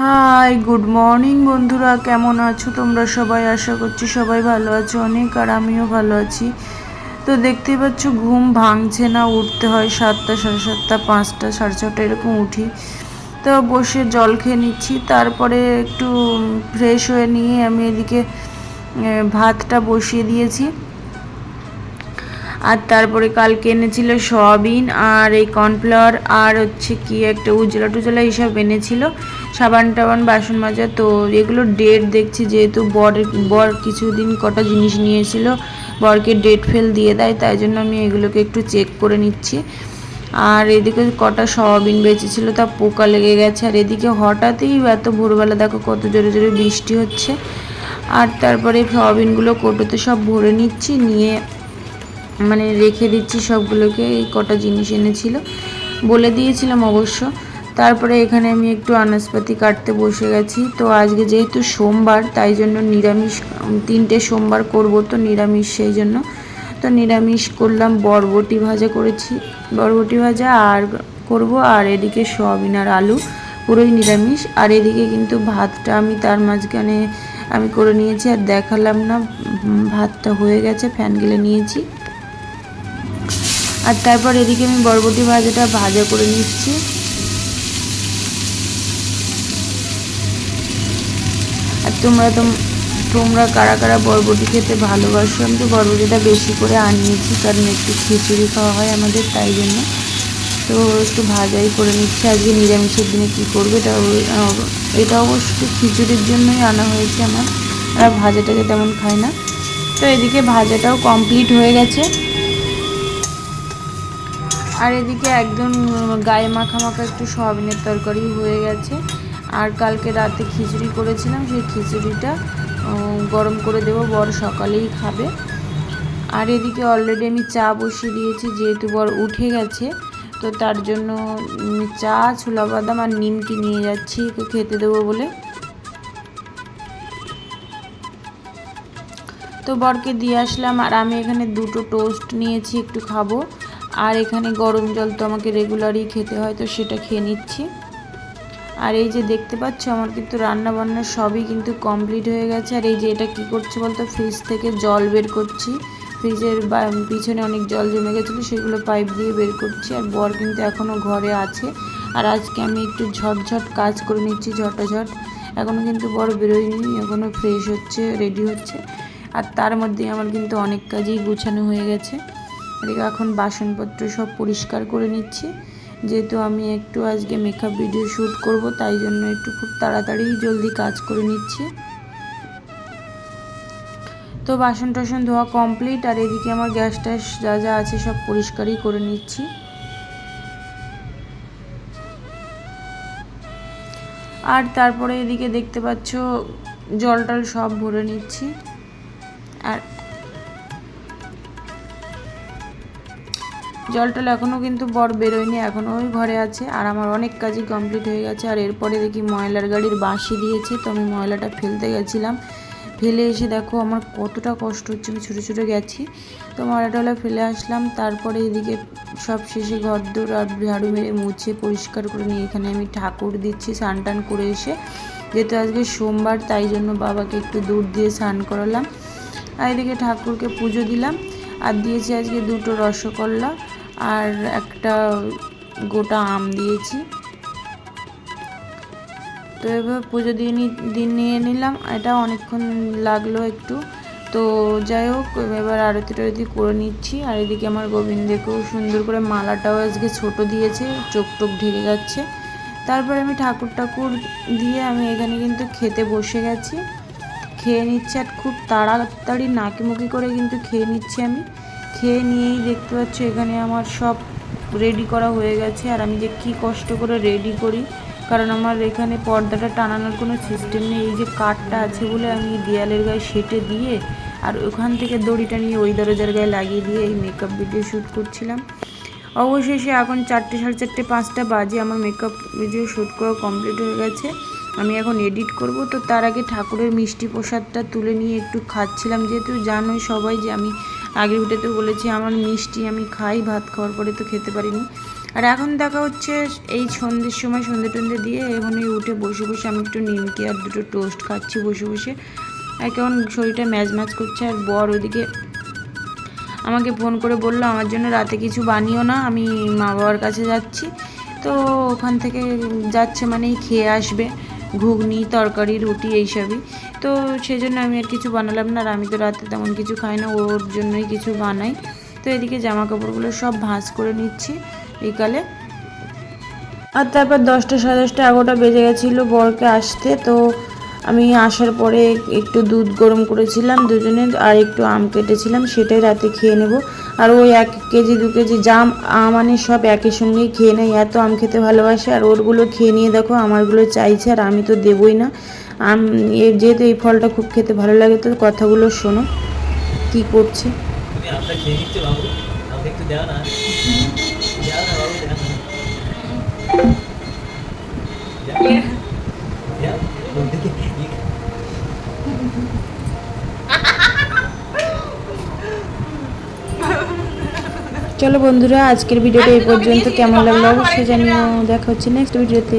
High, good morning বন্ধুরা, কেমন আছো তোমরা সবাই? আশা করছি সবাই ভালো আছো অনেক, আর আমিও ভালো আছি। তো দেখতেই পাচ্ছ, ঘুম ভাঙছে না, উঠতে হয় সাতটা, সাড়ে সাতটা, পাঁচটা, সাড়ে ছটা, এরকম উঠি। তো বসে জল খেয়ে নিচ্ছি, তারপরে একটু ফ্রেশ হয়ে নিয়ে আমি এদিকে ভাতটা বসিয়ে দিয়েছি। আর তারপরে কালকে এনেছিল সয়াবিন আর এই কর্নফ্লাওয়ার আর হচ্ছে কি একটা উজলা টুজলা এইসব এনেছিল, সাবান টাবান, বাসন মাজা। তো এগুলো ডেট দেখছি যেহেতু বরের বর কিছুদিন কটা জিনিস নিয়েছিল, বরকে ডেট ফেল দিয়ে দেয়, তাই জন্য আমি এগুলোকে একটু চেক করে নিচ্ছি। আর এদিকে কটা সয়াবিন বেঁচেছিল, তা পোকা লেগে গেছে। আর এদিকে হঠাৎই এত ভোরবেলা দেখো কত জোরে জোরে বৃষ্টি হচ্ছে। আর তারপরে সয়াবিনগুলো কোটোতে সব ভরে নিচ্ছি, নিয়ে মানে রেখে দিচ্ছি সবগুলোকে, এই কটা জিনিস এনেছিল। বলে দিয়েছিলাম অবশ্য। তারপরে এখানে আমি একটু আনাজপাতি কাটতে বসে গেছি। তো আজকে যেহেতু সোমবার, তাই জন্য নিরামিষ তিনটে সোমবার করব তো নিরামিষ সেই জন্য। তো নিরামিষ করলাম, বরবটি ভাজা করেছি, বরবটি ভাজা আর করব, আর এদিকে সয়াবিন আর আলু, পুরোই নিরামিষ। আর এদিকে কিন্তু ভাতটা আমি তার মাঝখানে আমি করে নিয়েছি, আর দেখালাম না ভাতটা হয়ে গেছে, ফ্যান গেলে নিয়েছি। আর তারপর এদিকে আমি বরবটি ভাজাটা ভাজা করে নিচ্ছি। আর তোমরা তো তোমরা কারা কারা বরবটি খেতে ভালোবাসো? আমি তো বরবটিটা বেশি করে আনিয়েছি, কারণ একটু খিচুড়ি খাওয়া হয় আমাদের তাই জন্য। তো একটু ভাজাই করে নিচ্ছি। আজকে নিরামিষের দিনে কী করবে? এটা এটা অবশ্য খিচুড়ির জন্যই আনা হয়েছে আমার। আর ভাজাটাকে তেমন খায় না। তো এদিকে ভাজাটাও কমপ্লিট হয়ে গেছে। আর এদিকে একদম গায়ে মাখা মাখা একটু সয়াবিনের তরকারি হয়ে গেছে। আর কালকে রাতে খিচুড়ি করেছিলাম, সেই খিচুড়িটা গরম করে দেবো, বর সকালেই খাবে। আর এদিকে অলরেডি আমি চা বসিয়ে দিয়েছি, যেহেতু বর উঠে গেছে, তো তার জন্য চা ছোলা বাদাম আর নিমকি নিয়ে যাচ্ছি খেতে দেবো বলে। তো বরকে দিয়ে আসলাম, আর আমি এখানে দুটো টোস্ট নিয়েছি, একটু খাব। আর এখানে গরম জল তো আমাকে রেগুলারই খেতে হয়, তো সেটা খেয়ে নিচ্ছি। আর এই যে দেখতে পাচ্ছ, আমার কিন্তু রান্না বান্না সবই কিন্তু কমপ্লিট হয়ে গেছে। আর এই যে এটা কি করছে বলতো? ফ্রিজ থেকে জল বের করছি। ফ্রিজের পিছনে অনেক জল জমে গেছিল, সেগুলো পাইপ দিয়ে বের করছি। আর বর কিন্তু এখনও ঘরে আছে। আর আজকে আমি একটু ঝটঝট কাজ করে নিচ্ছি, ঝটাঝট। এখনও কিন্তু বর বেরোয়নি এখনও ফ্রেশ হচ্ছে রেডি হচ্ছে। আর তার মধ্যে আমার কিন্তু অনেক কাজই গুছানো হয়ে গেছে। এখন বাসনপত্র সব পরিষ্কার করে নিচ্ছি। যেহেতু আমি একটু আজকে মেকআপ ভিডিও শ্যুট করব, তাই জন্য একটু খুব তাড়াতাড়ি জলদি কাজ করে নিচ্ছি। তো বাসন টাসন ধোয়া কমপ্লিট আর এদিকে আমার গ্যাস ট্যাস যা যা আছে সব পরিষ্কারই করে নিচ্ছি। আর তারপরে এদিকে দেখতে পাচ্ছ জল টল সব ভরে নিচ্ছি। জল টল এখনও কিন্তু বর বেরোয়নি এখনও ওই ঘরে আছে। আর আমার অনেক কাজই কমপ্লিট হয়ে গেছে। আর এরপরে দেখি ময়লার গাড়ির বাঁশি দিয়েছে, তো আমি ময়লাটা ফেলতে গেছিলাম। ফেলে এসে দেখো আমার কতটা কষ্ট হচ্ছে, আমি ছুটে ছুটে গেছি। তো ময়লাটা ফেলে আসলাম, তারপরে এদিকে সব শেষে ঘর দৌড় আর ঝাড়ু মেরে মুছে পরিষ্কার করে নিয়ে এখানে আমি ঠাকুর দিচ্ছি স্নান টান করে এসে। যেহেতু আজকে সোমবার, তাই জন্য বাবাকে একটু দুধ দিয়ে স্নান করালাম। আর এদিকে ঠাকুরকে পুজো দিলাম। আর দিয়েছি আজকে দুটো রসগোল্লা। আর একটা গোটা আম দিয়েছি। তো এবার পুজো দিয়ে দিন নিয়ে নিলাম। এটা অনেকক্ষণ লাগল একটু। তো যাই হোক, এবার আরতি টারতি করে নিচ্ছি। আর এদিকে আমার গোবিন্দকেও সুন্দর করে মালাটাও আজকে ছোট দিয়েছে, চোখ টোক ঢেকে যাচ্ছে। তারপরে আমি ঠাকুর ঠাকুর দিয়ে আমি এখানে কিন্তু খেতে বসে গেছি। খেয়ে নিচ্ছি আর খুব তাড়াতাড়ি নাকিমুখি করে কিন্তু খেয়ে নিচ্ছি আমি। খেয়ে নিয়েই দেখতে পাচ্ছ এখানে আমার সব রেডি করা হয়ে গেছে। আর আমি যে কি কষ্ট করে রেডি করি, কারণ আমার এখানে পর্দাটা টানানোর কোনো সিস্টেম নেই। এই যে কাঠটা আছে বলে আমি দেয়ালের গায়ে সেটে দিয়ে আর ওখান থেকে দড়িটা নিয়ে ওই দরজার গায়ে লাগিয়ে দিয়ে এই মেকআপ ভিডিও শ্যুট করছিলাম। অবশেষে এখন চারটে সাড়ে চারটে পাঁচটা বাজে, আমার মেকআপ ভিডিও শ্যুট করা কমপ্লিট হয়ে গেছে। আমি এখন এডিট করব। তো তার আগে ঠাকুরের মিষ্টি প্রসাদটা তুলে নিয়ে একটু খাচ্ছিলাম। যেহেতু জানোই সবাই যে আমি আগের ভিডিওতে বলেছি, আমার মিষ্টি, আমি খাই, ভাত খাওয়ার পরে তো খেতে পারিনি। আর এখন দেখা হচ্ছে এই সন্ধ্যের সময়, সন্ধ্যে টন্ধে দিয়ে এখন এই উঠে বসে বসে আমি একটু নিমকি আর দুটো টোস্ট খাচ্ছি বসে বসে। আর কেমন শরীরটা ম্যাজ ম্যাজ করছে আর বর ওদিকে আমাকে ফোন করে বলল, আমার জন্য রাতে কিছু বানিও না, আমি মা বাবার কাছে যাচ্ছি। তো ওখান থেকে যাচ্ছে মানেই খেয়ে আসবে। ঘুগনি, তরকারি, রুটি এইসবই। তো সেই জন্য আমি আর কিছু বানালাম না আর আমি তো রাতে তেমন কিছু খাই না, ওর জন্যই কিছু বানাই। তো এদিকে জামা কাপড়গুলো সব ভাঁজ করে নিচ্ছি বিকালে। আর তারপর দশটা সাড়ে দশটা এগারোটা বেজে গেছিল বরকে আসতে, তো আমি আসার পরে একটু দুধ গরম করেছিলাম দুজনে, আর একটু আম কেটেছিলাম, সেটাই রাতে খেয়ে নেব। আর ওই এক কেজি, দু কেজি জাম, আম মানে সব একই সঙ্গেই খেয়ে নেয়। এত আম খেতে ভালোবাসে, আর ওরগুলো খেয়ে নিয়ে দেখো, আমারগুলো চাইছে, আর আমি তো দেবই না। আম এর যেহেতু এই ফলটা খুব খেতে ভালো লাগে, তো কথাগুলো শোনো, কি করছে? তুমি চলো বন্ধুরা আজকের ভিডিওটা এই পর্যন্ত কেমন লাগল অবশ্যই জানিও। দেখা হচ্ছে নেক্সট ভিডিওতে